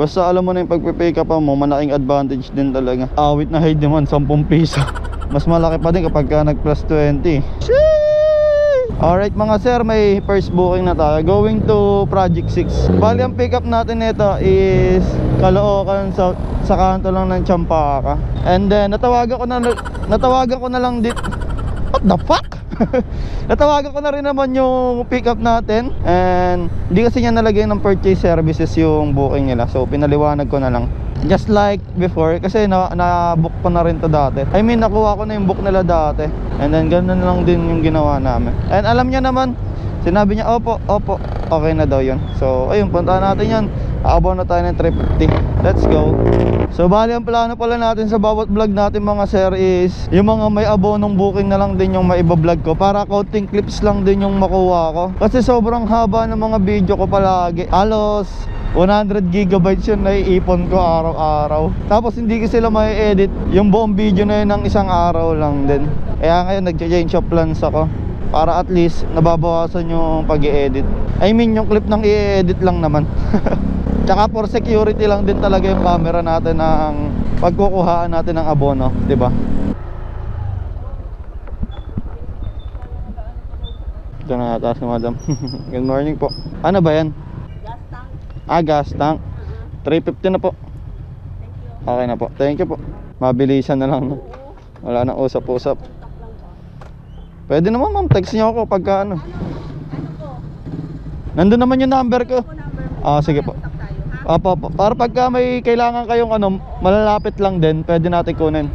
Basta alam mo na yung pagpipick up mo, malaking advantage din talaga. Awit na high demand, 10 piso. Mas malaki pa din kapag ka nag plus 20. Sheesh! Alright mga sir, may first booking na tayo. Going to Project 6. Bali ang pick up natin nito is Caloocan sa, sa kanto lang ng Champaka. And then natawagan ko na natawagan ko na lang dit What the fuck? Natawagan ko na rin naman yung pick up natin And hindi kasi niya nalagay ng purchase services yung booking nila. So pinaliwanag ko na lang Just like before Kasi na, na-book ko na rin to dati. I mean nakuha ko na yung book nila dati. And then ganun lang din yung ginawa namin. And alam niya naman Sinabi niya opo, opo Okay na daw yun. So ayun, puntahan natin yun. Aabaw na tayo ng 350 Let's go. So bali ang plano pala natin sa bawat vlog natin mga sir is Yung mga may abonong booking na lang din yung maibablog ko Para counting clips lang din yung makuha ko. Kasi sobrang haba ng mga video ko palagi. Halos 100 gigabytes yun na iipon ko araw-araw Tapos hindi ko sila may edit Yung buong video na yun ng isang araw lang din Kaya ngayon nag-change of plans ako Para at least nababawasan yung pag edit I mean yung clip ng i-edit lang naman Tsaka for security lang din talaga yung camera natin ng pagkukuhaan natin ng abono, ba? Ito na ata si madam. Good morning po. Ano ba yan? Gas tank. Ah, gas tank. 350 na po. Okay na po. Thank you po. Mabilisan na lang. no? Wala nang usap-usap. Pwede naman ma'am, text niyo ako pagka ano. Ano po? Nandun naman yung number ko. Mo. Ah, sige po. Opo, opo. Para pagka may kailangan kayong ano, malalapit lang din, pwede natin kunin.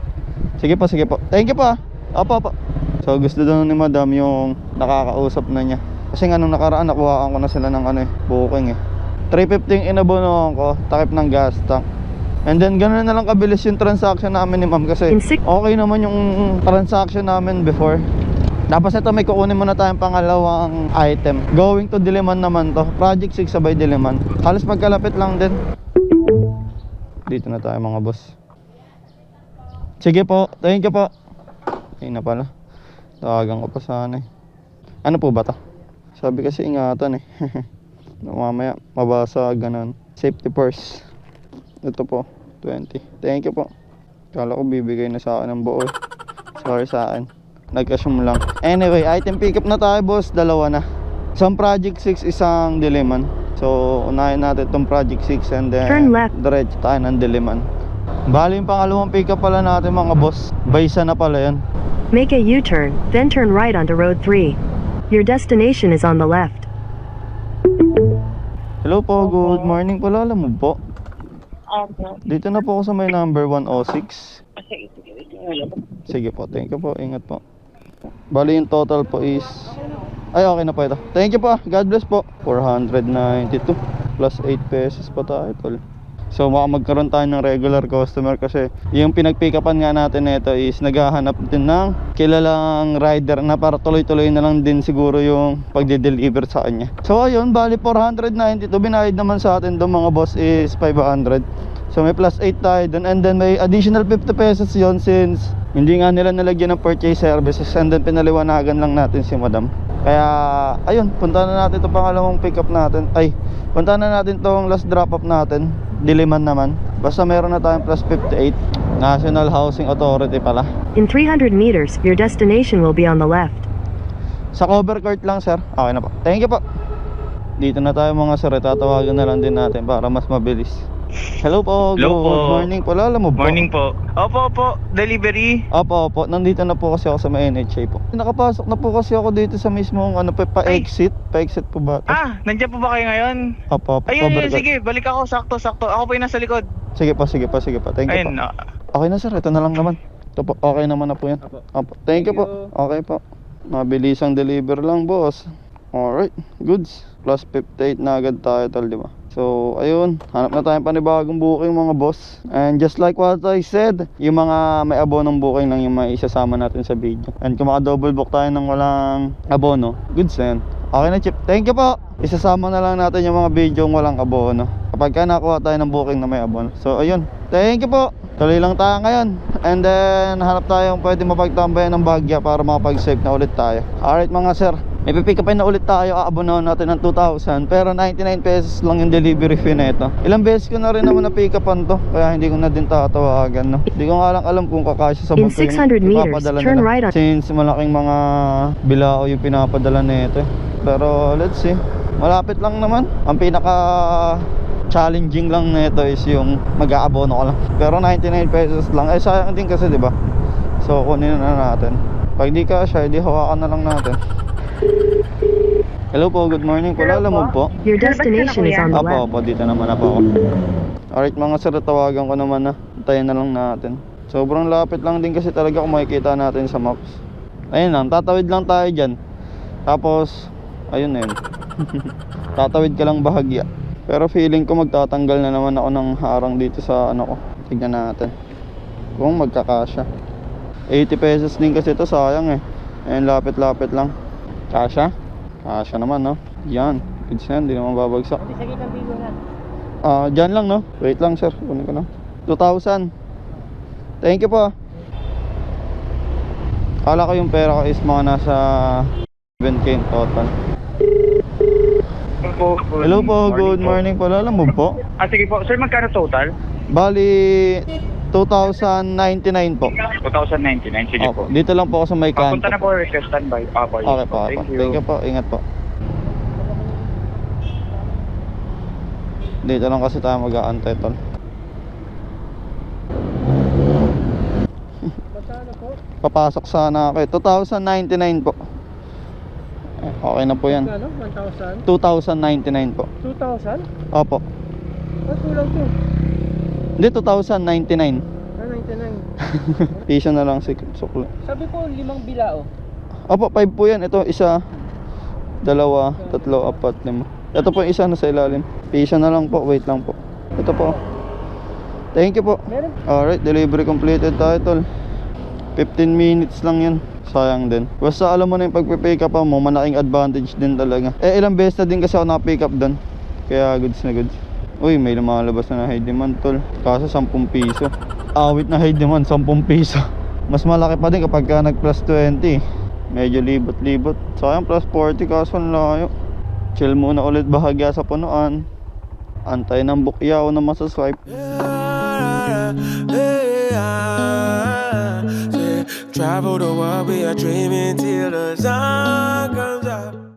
Sige po, sige po. Thank you po ah. Opo, opo. So gusto daw ni madam yung nakakausap na niya. Kasi nga nung nakaraan, nakuhaan ko na sila ng ano eh, booking eh. 350 yung inabonohan ko, takip ng gas tank. And then ganoon na lang kabilis yung transaction namin ni ma'am kasi okay naman yung transaction namin before. Tapos ito may kukunin muna tayong pangalawang item. Going to Diliman naman to. Project 6 sabay Diliman. Halos magkalapit lang din. Dito na tayo mga boss. Sige po. Thank you po. Ayun na pala. Tawagan ko pa sana eh. Ano po ba to? Sabi kasi ingatan eh. Mamaya mabasa ganun. Safety first. Ito po. 20. Thank you po. Kala ko bibigay na sa akin ng buo eh. Sorry sa akin. Nag-assume lang. Anyway, item pickup na tayo boss. Dalawa na. Isang project 6, isang Diliman. So, unahin natin itong project 6 and then Turn left. diretso tayo ng Diliman. Bali yung pangalawang pickup pala natin mga boss. Baysa na pala yan. Make a U-turn, then turn right onto Road 3. Your destination is on the left. Hello po, good morning po. Lala mo po. Opo. Dito na po ako sa may number 106. Sige, sige, po. Sige po, thank you po. Ingat po. Bali yung total po is... Ay, okay na po ito. Thank you po. ah. God bless po. 492 plus 8 pesos pa tayo, tol. So, baka magkaroon tayo ng regular customer kasi yung pinagpikapan nga natin nito is naghahanap din ng kilalang rider na para tuloy-tuloy na lang din siguro yung pagde-deliver sa kanya. So, ayun, bali 492. Binayad naman sa atin doon mga boss is 500. So may plus 8 tayo dun and then may additional 50 pesos yon since hindi nga nila nalagyan ng purchase services and then pinaliwanagan lang natin si madam. Kaya ayun, punta na natin itong pangalawang pick up natin. Ay, punta na natin itong last drop up natin. Diliman naman. Basta meron na tayong plus 58. National Housing Authority pala. In 300 meters, your destination will be on the left. Sa cover court lang sir. Okay na po. Thank you po. Dito na tayo mga sir. Tatawagan na lang din natin para mas mabilis. Hello po. Hello good po. morning po. Lala mo po. Morning po. Opo, opo. Delivery. Opo, opo. Nandito na po kasi ako sa may NHA po. Nakapasok na po kasi ako dito sa mismong ano pa, Ay. pa-exit. Pa-exit po ba? ito? Ah, nandiyan po ba kayo ngayon? Opo, opo. Ayun, yun, sige. Balik ako. Sakto, sakto. Ako po yung nasa likod. Sige po, sige po, sige po. Thank you Ayun. po. ah, Okay na sir, ito na lang naman. Ito po, okay naman na po yan. Opo. Thank, you po. Okay po. Mabilisang deliver lang, boss. Alright, goods. Plus 58 na agad tayo, tol, di ba? So, ayun, hanap na tayong panibagong booking mga boss. And just like what I said, yung mga may abonong booking lang yung may isasama natin sa video. And kung maka-double book tayo ng walang abono, goods na yun. Okay na, Chip. Thank you po. Isasama na lang natin yung mga video yung walang abono. Kapag ka nakuha tayo ng booking na may abono. So, ayun. Thank you po. Tuloy lang tayo ngayon. And then, hanap tayong pwede mapagtambayan ng bagya para makapag-save na ulit tayo. Alright mga sir. May pipick upin na ulit tayo, aabonaw natin ng 2,000 Pero 99 pesos lang yung delivery fee nito. Ilang beses ko na rin naman na pick upan to Kaya hindi ko na din tatawagan no? Hindi ko nga lang alam kung kakasya sa In bulto yung 600 meters, ipapadala turn nila. right on- Since malaking mga bilao yung pinapadala nito eh. Pero let's see. Malapit lang naman. Ang pinaka challenging lang nito is yung mag-aabono ka lang. Pero 99 pesos lang. Eh sayang din kasi di ba? So kunin na natin. Pag di ka siya, di hawakan na lang natin Hello po, good morning po. Lala mo po. Your destination is on the Apo, left. apo, dito naman na po ako. Alright mga sir, tawagan ko naman na. Antayin na lang natin. Sobrang lapit lang din kasi talaga kung makikita natin sa maps. Ayun lang, tatawid lang tayo dyan. Tapos, ayun na yun. tatawid ka lang bahagya. Pero feeling ko magtatanggal na naman ako ng harang dito sa ano ko. Tignan natin. Kung magkakasya. 80 pesos din kasi ito, sayang eh. Ayun, lapit-lapit lang. Kasya? Kasya naman, no? Yan. Goods yan, di naman babagsak. Ah, dyan lang, no? Wait lang, sir. Kunin ko na. 2,000. Thank you po. Kala ko yung pera ko is mga nasa 7k in total. Po, Hello po, good morning po. Alam mo po? Ah, sige po. Sir, magkano total? Bali, 2,099 po. 2099. Sige Opo, po. dito lang po ako sa may kanto. Papunta na po request standby. Ah, po. Okay po, Thank Thank you. Thank you po, ingat po. Dito lang kasi tayo mag-aantay tol. Papasok sana ako eh. 2,099 po. Eh, Okay na po yan. Ano? 1,000? 2,099 po. 2,000? Opo. Ba't kulang to? Hindi, 2,099. Ah, 99. Piso na lang si sukli. Sabi ko, limang bilao. Opo, 5 po yan. Ito, isa, dalawa, tatlo, apat, lima. Ito po yung isa na sa ilalim. Piso na lang po. Wait lang po. Ito po. Thank you po. Meron? Alright, delivery completed tayo tol 15 minutes lang yun Sayang din Basta alam mo na yung pagpipick up mo Malaking advantage din talaga Eh ilang beses na din kasi ako nakapick up doon Kaya goods na goods Uy may lumalabas na na high demand tol. Kaso 10 piso. Awit na high demand 10 piso. Mas malaki pa din kapag ka nag plus 20 Medyo libot-libot. Sayang plus 40 kaso layo. Chill muna ulit bahagya sa punuan. Antay ng bukyaw na masaswipe. Travel the world, we are dreaming till the sun comes out.